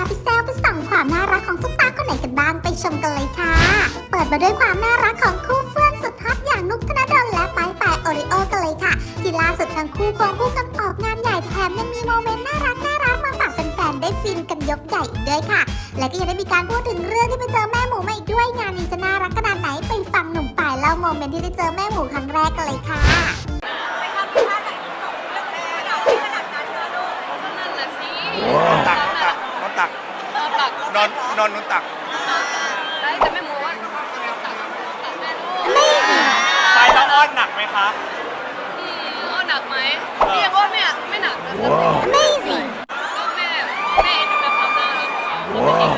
าดาพาไปแซวไปส่องความน่ารักของซุปตาคนไหนกันบ้างไปชมกันเลยค่ะ เปิดมาด้วยความน่ารักของคู่เฟื่องสุดฮอตอย่างนุกธนดลและปายปายโอริโอกันเลยค่ะ ที่ล่าสุดทั้งคู่ควงคู่กันออกงานใหญ่แถมยังมีโมเมนต์น่ารักน่ารักมาฝากแฟนๆได้ฟินกันยกใหญ่อีกด้วยค่ะ และก็ยังได้มีการพูดถึงเรื่องที่ไปเจอแม่หมูมาอีกด้วยงานนี้จะน่ารักขนาดไหนไปฟังหนุ่มปายเล่าโมเมนต์ที่ได้เจอแม่หมูครั้งแรกกันเลยค่ะ ตักนอนนอนนุนตัก ได้แต่ไม่รู้ว่าตักตักแม่ลูกไปต้องอ้อนหนักไหมคะอืมอ้อหนักไหมพี่ยังว่าไม่ไม่หนักนะก็แม่แม่เอ็นดูในความน่ารักของเรา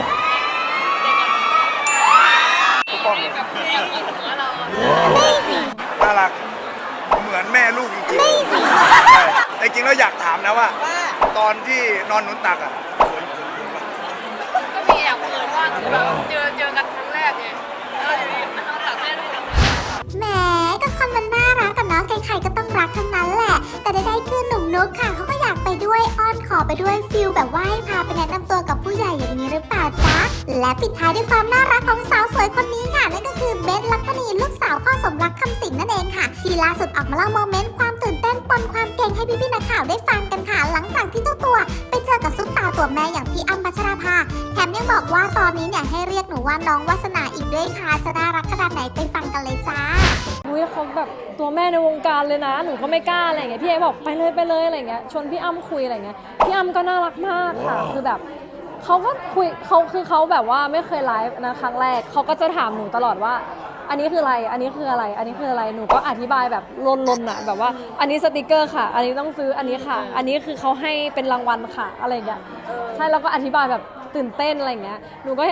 เด็กๆแบบเรียกหัวเราอะน่ารัก เหมือนแม่ลูกจริงๆใช่แต่จริงแล้วอยากถามนะว่า ตอนที่นอนนุนตักอะ แบบเจอเจอกันครั้งแรกไงแล้วอยู่ดีนอนตักแม่ลูกแหมก็คนมันน่ารักกันเนาะใครๆก็ต้องรักทั้งนั้นแหละ แต่ได้ๆคือหนุ่มนุ๊กค่ะเขาก็อยากไปด้วยอ้อนขอไปด้วยฟิลแบบว่าให้พาไปแนะนำตัวกับผู้ใหญ่อย่างนี้หรือเปล่าจ๊ะและปิดท้ายด้วยความน่ารักของสาวสวยคนนี้ค่ะนั่นก็คือเบสลักษณีลูกสาวพ่อสมรักคำสิงนั่นเองค่ะ ที่ล่าสุดออกมาเล่าโมเมนต์ความตื่นเต้นปนความเก่งให้พี่ๆนักข่าวได้ฟังกันค่ะหลังจากที่เจ้าตัว เจอกับซุปตาตัวแม่อย่างพี่อ้ำพัชราภา แถมยังบอกว่าตอนนี้เนี่ยให้เรียกหนูว่าน้องวาสนาอีกด้วยค่ะ จะน่ารักขนาดไหนไปฟังกันเลยจ้าอุ้ยเขาแบบตัวแม่ในวงการเลยนะ หนูก็ไม่กล้าอะไรอย่างเงี้ยพี่เอบอกไปเลยไปเลยอะไรอย่างเงี้ยชวนพี่อ้ำคุยอะไรอย่างเงี้ยพี่อ้ำก็น่ารักมากค่ะ คือแบบเขาก็คุยเขาคือเขาแบบว่าไม่เคยไลฟ์นะครั้งแรกเขาก็จะถามหนูตลอดว่า อันนี้คืออะไร อันนี้คืออะไร อันนี้คืออะไร หนูก็อธิบายแบบลนๆอะแบบว่า อันนี้สติกเกอร์ค่ะ อันนี้ต้องซื้อ อันนี้ค่ะ อันนี้คือเขาให้เป็นรางวัลค่ะ อะไรอย่างเงี้ย ใช่ แล้วก็อธิบายแบบตื่นเต้นอะไรอย่างเงี้ย หนูก็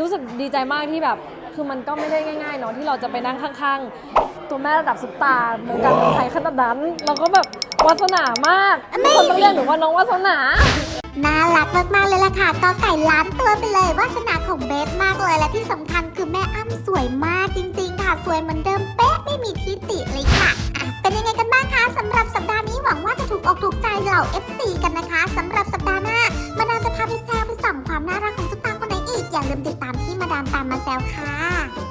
รู้สึกดีใจมากที่แบบ คือมันก็ไม่ได้ง่ายๆเนาะที่เราจะไปนั่งข้างๆ ตัวแม่ระดับซุปตาร์วงการเมืองไทยขนาดนั้น เราก็แบบวาสนามากทุกคนต้องเรียกหนูว่าน้องวาสนา น่ารักมากๆเลยล่ะค่ะก็ไก่ล้านตัวไปเลยวาสนาของเบสมากเลยและที่สำคัญคือแม่อ้ำสวยมากจริง ๆ ค่ะ สวยเหมือนเดิมเป๊ะไม่มีทิติเลยค่ะอะ เป็นยังไงกันบ้างคะสำหรับสัปดาห์นี้หวังว่าจะถูกอกถูกใจเหล่า FC กันนะคะสำหรับสัปดาห์หน้ามาดามจะพาไปแซวไปส่องความน่ารักของซุปตาคนไหนอีกอย่าลืมติดตามที่มาดามตามมาแซวค่ะ